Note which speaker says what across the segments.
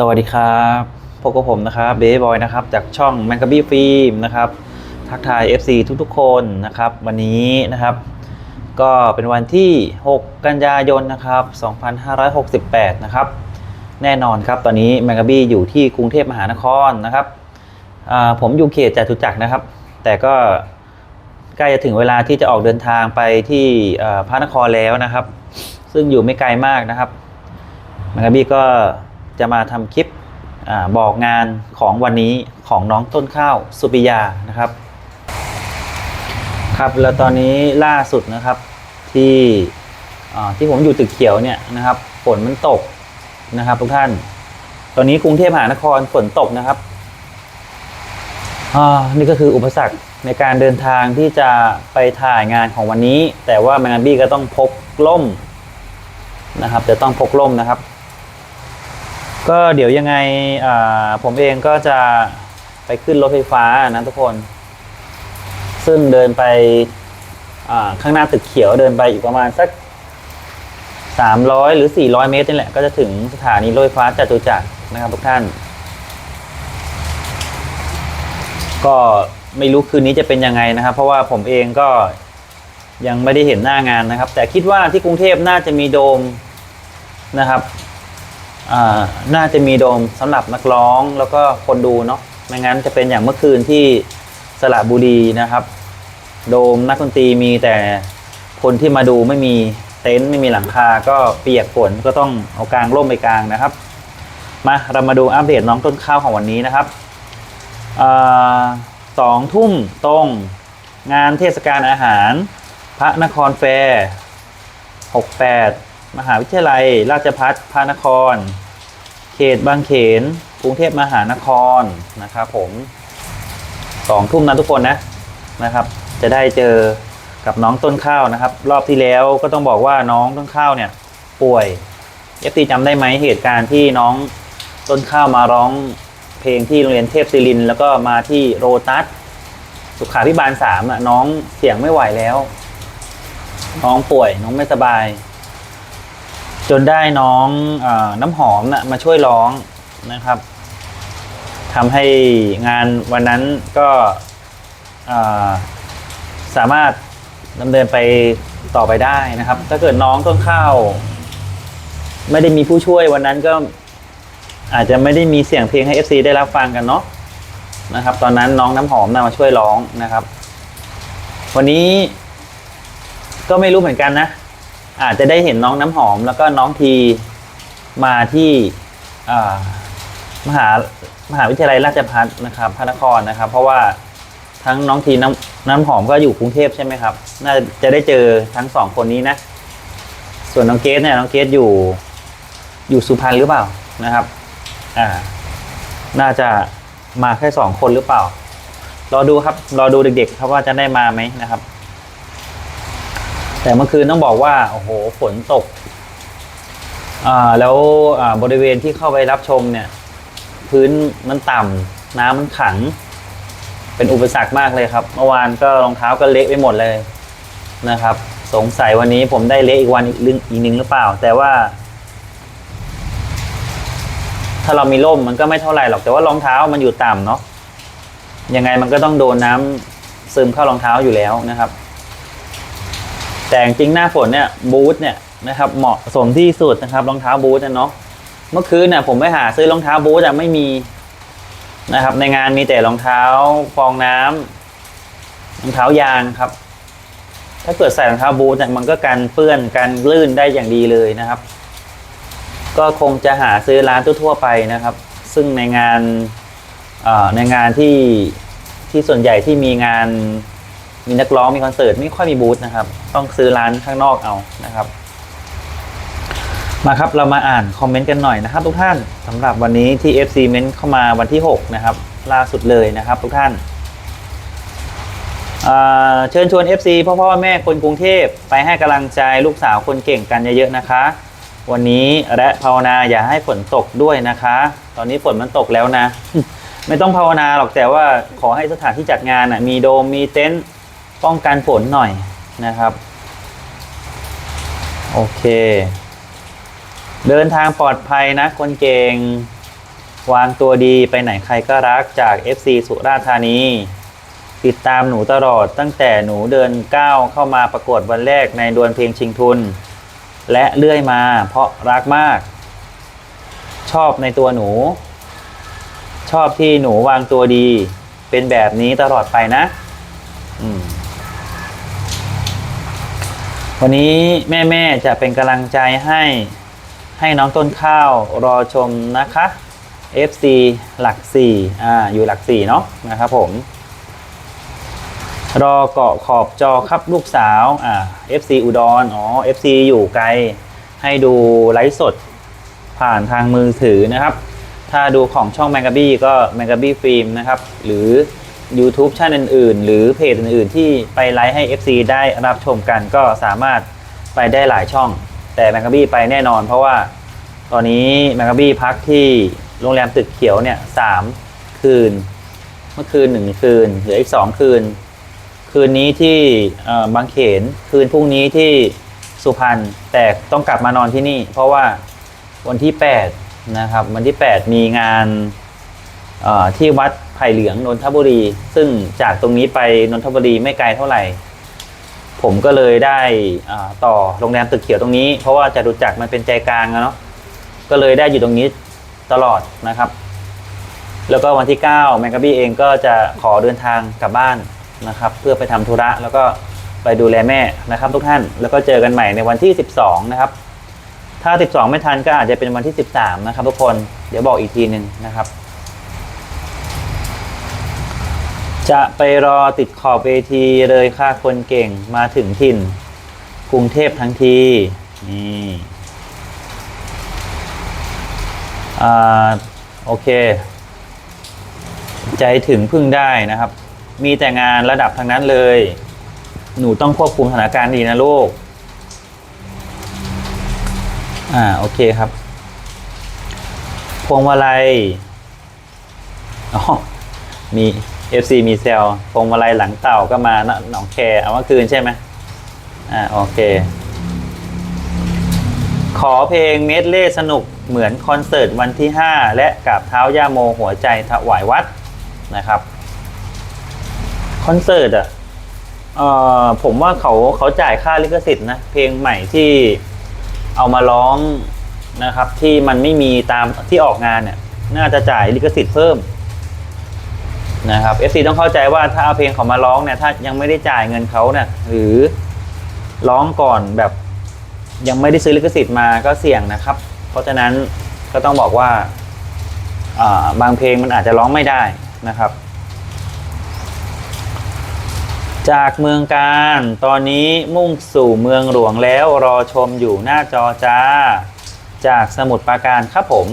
Speaker 1: สวัสดีครับพบกับผมนะครับเบย์บอยนะครับจากช่อง m a n g a b y Film นะครับทักทาย FC ทุกๆ คนนะครับ วันนี้นะครับ ก็เป็นวันที่ 6 กันยายนนะครับ 2568 นะครับ แน่นอนครับ ตอนนี้ m a n g a b y อยู่ที่กรุงเทพมหานครนะครับผมอยู่เขตจตุจักรนะครับ แต่ก็ใกล้จะถึงเวลาที่จะออกเดินทางไปที่พระนครแล้วนะครับ ซึ่งอยู่ไม่ไกลมากนะครับแมงกรบี้ก็ จะมาทำคลิปอบอกงานของวันนี้ของน้องต้นข้าวสุปิยานะครับครับแล้วตอนนี้ล่าสุดนะครับที่ที่ผมอยู่ตึกเขียวเนี่ยนะครับฝนมันตกนะครับทุกท่าน ตอนนี้กรุงเทพมหานครฝนตกนะครับอ่านี่ก็คืออุปสรรคในการเดินทางที่จะไปถ่ายงานของวันนี้ แต่ว่าแมงกาบี้ก็ต้องพกล่มนะครับจะต้องพกร่มนะครับ ก็เดี๋ยวยังไงผมเองก็จะไปขึ้นรถไฟฟ้านะทุกคน ซึ่งเดินไปข้างหน้าตึกเขียวเดินไปอีกประมาณสัก 300 หรือ 400 เมตรนี่แหละ ก็จะถึงสถานีรถไฟฟ้าจตุจักรนะครับทุกท่าน ก็ไม่รู้คืนนี้จะเป็นยังไงนะครับ เพราะว่าผมเองก็ยังไม่ได้เห็นหน้างานนะครับ แต่คิดว่าที่กรุงเทพน่าจะมีโดมนะครับ น่าจะมีโดมสำหรับนักร้องแล้วก็คนดูเนาะไม่งั้นจะเป็นอย่างเมื่อคืนที่สระบุรีนะครับ โดมนักดนตรีมีแต่คนที่มาดูไม่มีเต็นท์ไม่มีหลังคาก็เปียกฝนก็ต้องเอากลางร่มไปกลางนะครับ มาเรามาดูอัปเดตน้องต้นข้าวของวันนี้นะครับสองทุ่มตรงงานเทศกาลอาหาร พระนครแฟร์68 มหาวิทยาลัย ราชพัฒพระนคร เขตบางเขน กรุงเทพมหานครนะครับผมสองทุ่มนะทุกคนนะนะครับ จะได้เจอกับน้องต้นข้าวนะครับ รอบที่แล้วก็ต้องบอกว่าน้องต้นข้าวเนี่ยป่วยเอฟตีจำได้ไหมเหตุการณ์ที่น้องต้นข้าวมาร้องเพลงที่โรงเรียนเทพศิริน แล้วก็มาที่โรตัสสุขาพิบาลสามอะน้องเสียงไม่ไหวแล้ว น้องป่วยน้องไม่สบาย จนได้น้องอน้ำหอมนะมาช่วยร้องนะครับทำให้งานวันนั้นก็สามารถดำเนินไปต่อไปได้นะครับ ถ้าเกิดน้องต้นข้าว ไม่ได้มีผู้ช่วยวันนั้นก็อาจจะไม่ได้มีเสียงเพลงให้ FC ได้รับฟังกันเนาะนะครับ ตอนนั้นน้องน้ำหอมนะมาช่วยร้องนะครับ วันนี้ก็ไม่รู้เหมือนกันนะ อาจจะได้เห็นน้องน้ำหอมแล้วก็น้องทีมาที่มหามหาวิทยาลัยราชภัฏนะครับพระนครนะครับ เพราะว่าทั้งน้องทีน้ำน้ำหอมก็อยู่กรุงเทพใช่ไหมครับ น่าจะได้เจอทั้งสองคนนี้นะ ส่วนน้องเกสเนี่ยน้องเกสอยู่อยู่สุพรรณหรือเปล่านะครับ อ่า น่าจะมาแค่สองคนหรือเปล่ารอดูครับ รอดูเด็กๆ ครับว่าจะได้มาไหมนะครับ แต่เมื่อคืนต้องบอกว่าโอ้โหฝนตกอ่าแล้วอ่าบริเวณที่เข้าไปรับชมเนี่ย พื้นมันต่ำน้ำมันขัง เป็นอุปสรรคมากเลยครับ เมื่อวานก็รองเท้าก็เละไปหมดเลยนะครับ สงสัยวันนี้ผมได้เละอีกวันอีกลึงอีกนึงหรือเปล่า แต่ว่า ถ้าเรามีร่มมันก็ไม่เท่าไหร่หรอกแต่ว่ารองเท้ามันอยู่ต่ำเนาะยังไงมันก็ต้องโดนน้ำซึมเข้ารองเท้าอยู่แล้วนะครับ แต่จริงหน้าฝนเนี่ยบูทเนี่ยนะครับเหมาะสมที่สุดนะครับรองเท้าบูทเนาะเมื่อคืนเนี่ยผมไปหาซื้อรองเท้าบูทอะไม่มีนะครับ ในงานมีแต่รองเท้าฟองน้ำรองเท้ายางครับ ถ้าเกิดใส่รองเท้าบูทเนี่ยมันก็กันเปื้อนกันลื่นได้อย่างดีเลยนะครับ ก็คงจะหาซื้อร้านทั่วๆไปนะครับ ซึ่งในงานในงานที่ที่ส่วนใหญ่ที่มีงาน มีนักร้องมีคอนเสิร์ตไม่ค่อยมีบูธนะครับ ต้องซื้อร้านข้างนอกเอานะครับ มาครับเรามาอ่านคอมเมนต์กันหน่อยนะครับ ทุกท่านสำหรับวันนี้ที่ FC เมนเข้ามาวันที่ 6 นะครับ ล่าสุดเลยนะครับ ทุกท่านเเชิญชวน FC พ่อพ่อแม่คนกรุงเทพไปให้กำลังใจลูกสาวคนเก่งกันเยอะๆนะคะ วันนี้และภาวนาอย่าให้ฝนตกด้วยนะคะ ตอนนี้ฝนมันตกแล้วนะ ไม่ต้องภาวนาหรอกแต่ว่าขอให้สถานที่จัดงานมีโดมมีเต็นท์ ป้องกันฝนหน่อยนะครับ โอเค เดินทางปลอดภัยนะ คนเก่ง วางตัวดีไปไหนใครก็รักจาก FC สุราษฎร์ธานี ติดตามหนูตลอดตั้งแต่หนูเดินก้าวเข้ามาประกวดวันแรกในดวลเพลงชิงทุน และเลื่อยมาเพราะรักมาก ชอบในตัวหนู ชอบที่หนูวางตัวดี เป็นแบบนี้ตลอดไปนะ อืม วันนี้แม่ๆจะเป็นกำลังใจให้ให้น้องต้นข้าวรอชมนะคะ FC หลัก4อ่าอยู่หลัก4เนาะนะครับผม รอเกาะขอบจอครับลูกสาวอ่า FC อุดรอ๋อ FC อยู่ไกล ให้ดูไลฟ์สดผ่านทางมือถือนะครับ ถ้าดูของช่องแมงกาบี้ก็แมงกาบี้ฟิล์มนะครับ หรือ YouTube ช่องอื่นๆ หรือเพจอื่นๆ ที่ไปไลฟ์ให้ FC ได้รับชมกันก็สามารถไปได้หลายช่อง แต่แมงกาบี้ไปแน่นอน เพราะว่าตอนนี้แมงกาบี้พักที่โรงแรมตึกเขียวเนี่ยสามคืน เมื่อคืนหนึ่งคืนเหลืออีกสองคืน คืนนี้ที่บางเขนคืนพรุ่งนี้ที่สุพรรณแต่ต้องกลับมานอนที่นี่ เพราะว่าวันที่ 8 นะครับ วันที่ 8 มีงานที่วัด ไผ่เหลืองนนทบุรี ซึ่งจากตรงนี้ไปนนทบุรีไม่ไกลเท่าไหร่ ผมก็เลยได้ต่อโรงแรมตึกเขียวตรงนี้ เพราะว่าจะรู้จักมันเป็นใจกลางอะเนาะก็เลยได้อยู่ตรงนี้ตลอดนะครับ แล้วก็วันที่9แมงกะบี้เองก็จะขอเดินทางกลับบ้านนะครับ เพื่อไปทำธุระแล้วก็ไปดูแลแม่นะครับทุกท่านแล้วก็เจอกันใหม่ในวันที่ 12 นะครับ ถ้า 12 ไม่ทันก็อาจจะเป็นวันที่ 13 นะครับทุกคนเดี๋ยวบอกอีกทีหนึ่งนะครับ จะไปรอติดขอบเวทีเลยค่ะคนเก่งมาถึงถิ่น กรุงเทพทั้งที นี่อ่าโอเค ใจถึงพึ่งได้นะครับ มีแต่งานระดับทางนั้นเลย หนูต้องควบคุมสถานการณ์ดีนะลูก อ่า โอเคครับพวงมาลัยอ๋อมี FC มีเซลพวงมาลัยหลังเต่าก็มานะหนองแคเอาเมื่อคืนใช่ไหมอ่าโอเค ขอเพลงเมดเล่สนุกเหมือนคอนเสิร์ตวันที่ 5 และกับเท้าย่าโมหัวใจถวายวัดนะครับคอนเสิร์ตอะเอ่อผมว่าเขาเขาจ่ายค่าลิขสิทธิ์นะเพลงใหม่ที่เอามาร้องนะครับ ที่มันไม่มีตามที่ออกงานเนี่ยน่าจะจ่ายลิขสิทธิ์เพิ่ม นะครับ FC ต้องเข้าใจว่าถ้าเอาเพลงเขามาร้องเนี่ยถ้ายังไม่ได้จ่ายเงินเขาเนี่ยหรือร้องก่อนแบบยังไม่ได้ซื้อลิขสิทธิ์มาก็เสี่ยงนะครับ เพราะฉะนั้นก็ต้องบอกว่าบางเพลงมันอาจจะร้องไม่ได้นะครับ จากเมืองการตอนนี้มุ่งสู่เมืองหลวงแล้วรอชมอยู่หน้าจอจ้า จากสมุทรปราการครับผม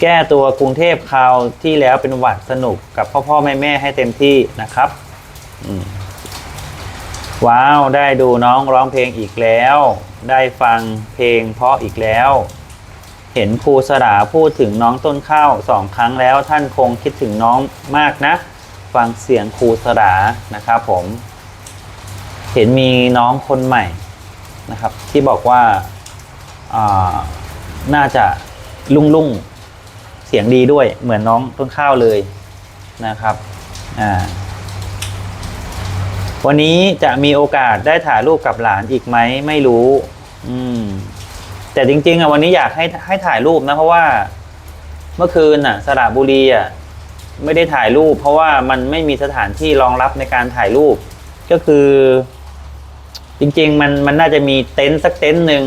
Speaker 1: แก้ตัวกรุงเทพคราวที่แล้วเป็นหวัดสนุกกับพ่อพ่อแม่แม่ให้เต็มที่นะครับว้าวได้ดูน้องร้องเพลงอีกแล้ว ได้ฟังเพลงเพราะอีกแล้ว เห็นครูสราพูดถึงน้องต้นข้าวสองครั้งแล้วท่านคงคิดถึงน้องมากนะ ฟังเสียงครูสรานะครับผม เห็นมีน้องคนใหม่นะครับ ที่บอกว่าาน่าจะลุ่งลุ่ง เสียงดีด้วยเหมือนน้องต้นข้าวเลยนะครับอ่าวันนี้จะมีโอกาสได้ถ่ายรูปกับหลานอีกไหมไม่รู้ อืม แต่จริง ๆอะวันนี้อยากให้ให้ถ่ายรูปนะ เพราะว่า เมื่อคืนอะ สระบุรีอะไม่ได้ถ่ายรูป เพราะว่ามันไม่มีสถานที่รองรับในการถ่ายรูป ก็คือ จริง ๆ มันมันน่าจะมีเต็นท์สักเต็นท์หนึ่ง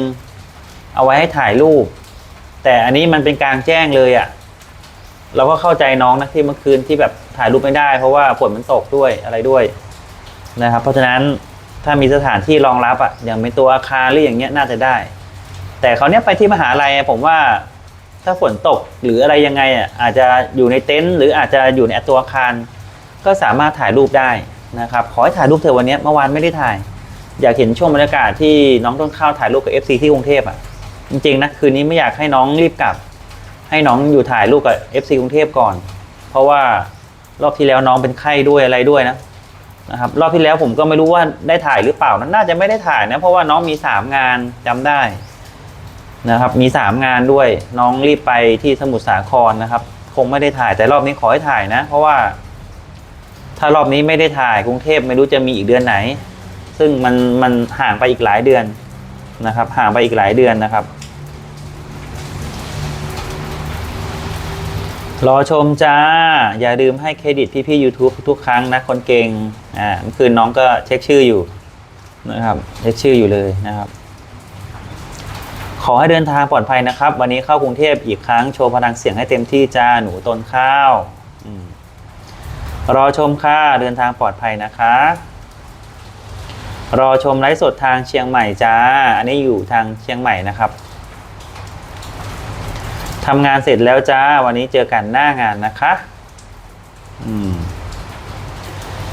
Speaker 1: เอาไว้ให้ถ่ายรูป แต่อันนี้มันเป็นกลางแจ้งเลยอะ เราก็เข้าใจน้องนะที่เมื่อคืนที่แบบถ่ายรูปไม่ได้ เพราะว่าฝนมันตกด้วยอะไรด้วยนะครับ เพราะฉะนั้นถ้ามีสถานที่รองรับอะอย่างเป็นตัวอาคารหรืออย่างเงี้ยน่าจะได้ แต่เขาเนี้ยไปที่มหาลัยผมว่าถ้าฝนตกหรืออะไรยังไงอะอาจจะอยู่ในเต็นท์หรืออาจจะอยู่ในตัวอาคาร ก็สามารถถ่ายรูปได้นะครับขอให้ถ่ายรูปเธอวันนี้เมื่อวานไม่ได้ถ่าย อยากเห็นช่วงบรรยากาศที่น้องต้นข้าวถ่ายรูปกับ FC ที่กรุงเทพอะจริงๆนะคืนนี้ไม่อยากให้น้องรีบกลับ ให้น้องอยู่ถ่ายรูปกับ FC กรุงเทพก่อน เพราะว่ารอบที่แล้วน้องเป็นไข้ด้วยอะไรด้วยนะนะครับรอบที่แล้วผมก็ไม่รู้ว่าได้ถ่ายหรือเปล่านะน่าจะไม่ได้ถ่ายนะเพราะว่าน้องมีสามงานจำได้นะครับมีสามงานด้วยน้องรีบไปที่สมุทรสาครนะครับ คงไม่ได้ถ่ายแต่รอบนี้ขอให้ถ่ายนะ เพราะว่า ถ้ารอบนี้ไม่ได้ถ่ายกรุงเทพไม่รู้จะมีอีกเดือนไหน ซึ่งมันมันห่างไปอีกหลายเดือนนะครับ ห่างไปอีกหลายเดือนนะครับ รอชมจ้า อย่าลืมให้เครดิตพี่ๆ YouTube ทุกครั้งนะคนเก่ง อ่าเมื่อคืนน้องก็เช็คชื่ออยู่นะครับ เช็คชื่ออยู่เลยนะครับ ขอให้เดินทางปลอดภัยนะครับ วันนี้เข้ากรุงเทพอีกครั้งโชว์พลังเสียงให้เต็มที่จ้าหนูต้นข้าวอรอชมค่ะเดินทางปลอดภัยนะคะ รอชมไลฟ์สดทางเชียงใหม่จ้า อันนี้อยู่ทางเชียงใหม่นะครับ ทำงานเสร็จแล้วจ้า วันนี้เจอกันหน้างานนะคะอืม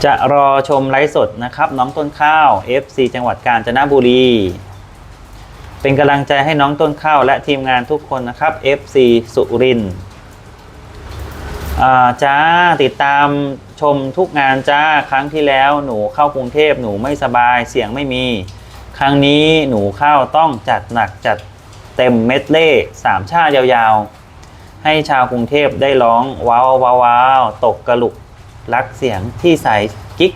Speaker 1: จะรอชมไลฟ์สดนะครับ น้องต้นข้าว FC จังหวัดกาญจนบุรี เป็นกำลังใจให้น้องต้นข้าวและทีมงานทุกคนนะครับ FC สุรินจ้าติดตามชมทุกงานจ้าครั้งที่แล้วหนูเข้ากรุงเทพหนูไม่สบายเสียงไม่มี ครั้งนี้หนูเข้าต้องจัดหนักจัด เต็มเม็ดเล่สามชาติยาวๆ ให้ชาวกรุงเทพได้ร้องว้าวว้าววาวตกกระลุกรักเสียงที่ใสกิ๊ก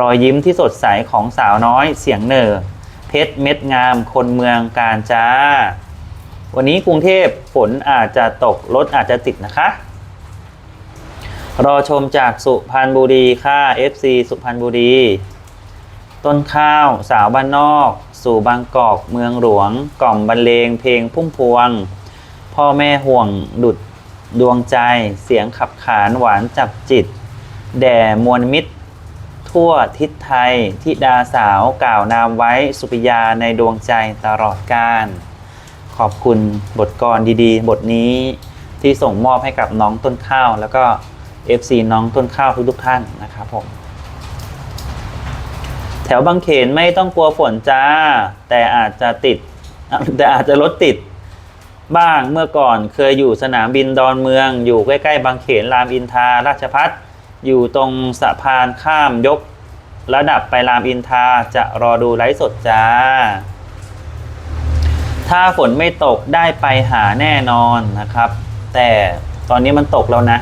Speaker 1: รอยยิ้มที่สดใสของสาวน้อยเสียงเหนอเพชรเม็ดงามคนเมืองการจ้า วันนี้กรุงเทพฝนอาจจะตกรถอาจจะติดนะคะ รอชมจากสุพรรณบุรีค่ะ FC สุพรรณบุรี ต้นข้าวสาวบ้านนอก สู่บางกอกเมืองหลวง กล่อมบรรเลงเพลงพุ่มพวง พ่อแม่ห่วงดุดดวงใจ เสียงขับขานหวานจับจิต แด่มวลมิตร ทั่วทิศไทยทิดาสาวกล่าวนามไว้สุปิยาในดวงใจตลอดกาลขอบคุณบทกรดีๆ บทนี้ที่ส่งมอบให้กับน้องต้นข้าว แล้วก็ FC น้องต้นข้าวทุกๆท่านนะครับผม ถวบางเขนไม่ต้องกลัวฝนจ้า แต่อาจจะติด แต่อาจจะรถติด บ้างเมื่อก่อนเคยอยู่สนามบินดอนเมือง อยู่ใกล้ๆบางเขนรามอินทาราชพัฒอยู่ตรงสะพานข้ามยก ระดับไปรามอินทราจะรอดูไลฟ์สดจ้า ถ้าฝนไม่ตกได้ไปหาแน่นอนนะครับ แต่ตอนนี้มันตกแล้วนะ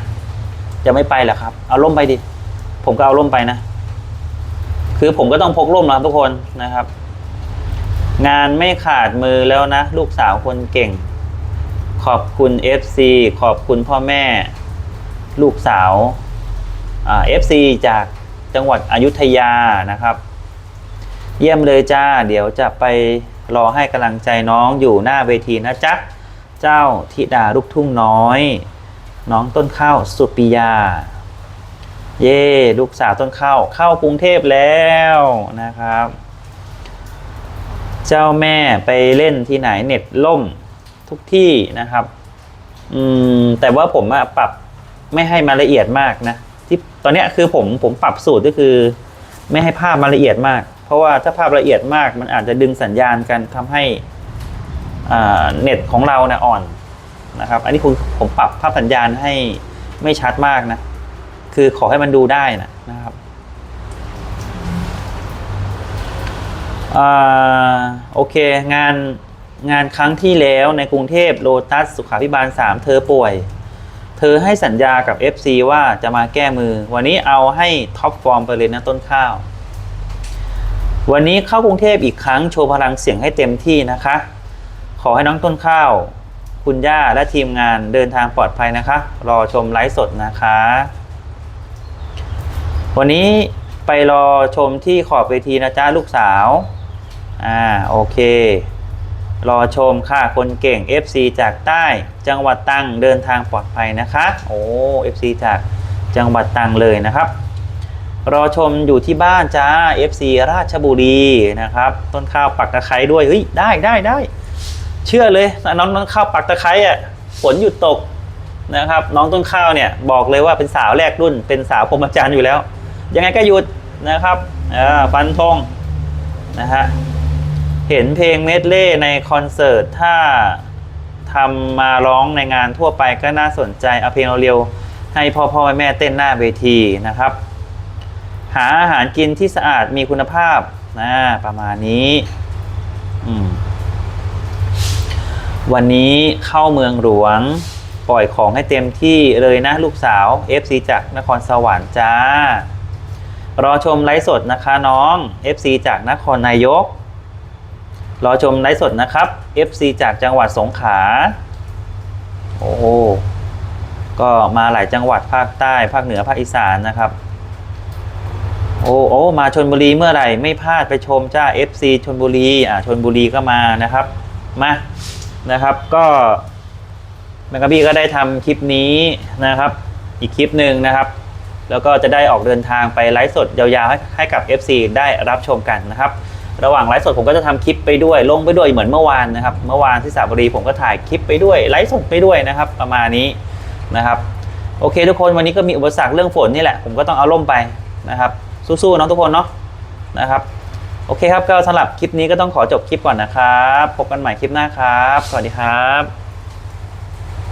Speaker 1: จะไม่ไปหรอครับ เอาร่มไปดิ ผมก็เอาร่มไปนะ คือผมก็ต้องพกร่มนะครับทุกคนนะครับ งานไม่ขาดมือแล้วนะ ลูกสาวคนเก่ง ขอบคุณ FC ขอบคุณพ่อแม่ ลูกสาวเอ่า FC จากจังหวัดอยุธยานะครับ เยี่ยมเลยจ้า เดี๋ยวจะไปรอให้กำลังใจน้องอยู่หน้าเวทีนะจ๊ะ เจ้าธิดาลูกทุ่งน้อย น้องต้นข้าวสุปิยา เย่ลูกสาวต้นข้าวเข้ากรุงเทพแล้วนะครับ เจ้าแม่ไปเล่นที่ไหนเน็ตล่มทุกที่นะครับ อืมแต่ว่าผมปรับไม่ให้มาละเอียดมากนะที่ตอนนี้คือผมผมปรับสูตรก็คือ ไม่ให้ภาพมาละเอียดมาก เพราะว่าถ้าภาพละเอียดมาก มันอาจจะดึงสัญญาณกันทำให้เน็ตของเราเนี่ยอ่อนนะครับ อันนี้คือผมปรับภาพสัญญาณให้ไม่ชัดมากนะ คือขอให้มันดูได้นะนะครับอ่าโอเคงานงานครั้งที่แล้วในกรุงเทพโลตัสสุขาพิบาล 3 เธอป่วย เธอให้สัญญากับ FC ว่าจะมาแก้มือ วันนี้เอาให้ท็อปฟอร์มไปเลยนะต้นข้าว วันนี้เข้ากรุงเทพอีกครั้งโชว์พลังเสียงให้เต็มที่นะคะ ขอให้น้องต้นข้าว คุณย่าและทีมงานเดินทางปลอดภัยนะคะ รอชมไลฟ์สดนะคะ วันนี้ไปรอชมที่ขอบเวทีนะจ๊ะลูกสาว อ่าโอเค รอชมค่ะคนเก่ง FC จากใต้จังหวัดตังเดินทางปลอดภัยนะคะ โอ้ FC จากจังหวัดตังเลยนะครับ รอชมอยู่ที่บ้านจ้า FC ราชบุรีนะครับ ต้นข้าวปักตะไคร้ด้วยเฮ้ยได้ได้ได้เชื่อเลยน้องต้นข้าวปักตะไคร้อะฝนหยุดตกนะครับ น้องต้นข้าวเนี่ยบอกเลยว่าเป็นสาวแรกรุ่น เป็นสาวพรหมจรรย์อยู่แล้ว ยังไงก็หยุดนะครับฟันธงนะฮะเห็นเพลงเมดเล่ในคอนเสิร์ตถ้าทำมาร้องในงานทั่วไปก็น่าสนใจ เอาเพลงเร็วๆให้พ่อพ่อแม่เต้นหน้าเวทีนะครับ หาอาหารกินที่สะอาดมีคุณภาพนะประมาณนี้วันนี้เข้าเมืองหลวง ปล่อยของให้เต็มที่เลยนะลูกสาว FC จากนครสวรรค์จ้า รอชมไลฟ์สดนะคะน้อง FC จากนครนายก รอชมไลฟ์สดนะครับ FC จากจังหวัดสงขลาโอ้โก็มาหลายจังหวัดภาคใต้ภาคเหนือภาคอีสานนะครับโอ้โอ้มาชนบุรีเมื่อไหร่ไม่พลาดไปชมจ้า FC ชนบุรีอ่าชนบุรีก็มานะครับมานะครับก็แมงกะบี้ก็ได้ทำคลิปนี้นะครับ อีกคลิปหนึ่งนะครับ แล้วก็จะได้ออกเดินทางไปไลฟ์สดยาวๆให้ให้กับ FC ได้รับชมกันนะครับ ระหว่างไลฟ์สดผมก็จะทำคลิปไปด้วย ลงไปด้วยเหมือนเมื่อวานนะครับ เมื่อวานที่สระบุรีผมก็ถ่ายคลิปไปด้วยไลฟ์สดไปด้วยนะครับ ประมาณนี้นะครับ โอเคทุกคนวันนี้ก็มีอุปสรรคเรื่องฝนนี่แหละ ผมก็ต้องเอาล่มไปนะครับสู้ๆเนาะทุกคนเนาะนะครับโอเคครับก็สำหรับคลิปนี้ก็ต้องขอจบคลิปก่อนนะครับ พบกันใหม่คลิปหน้าครับ สวัสดีครับ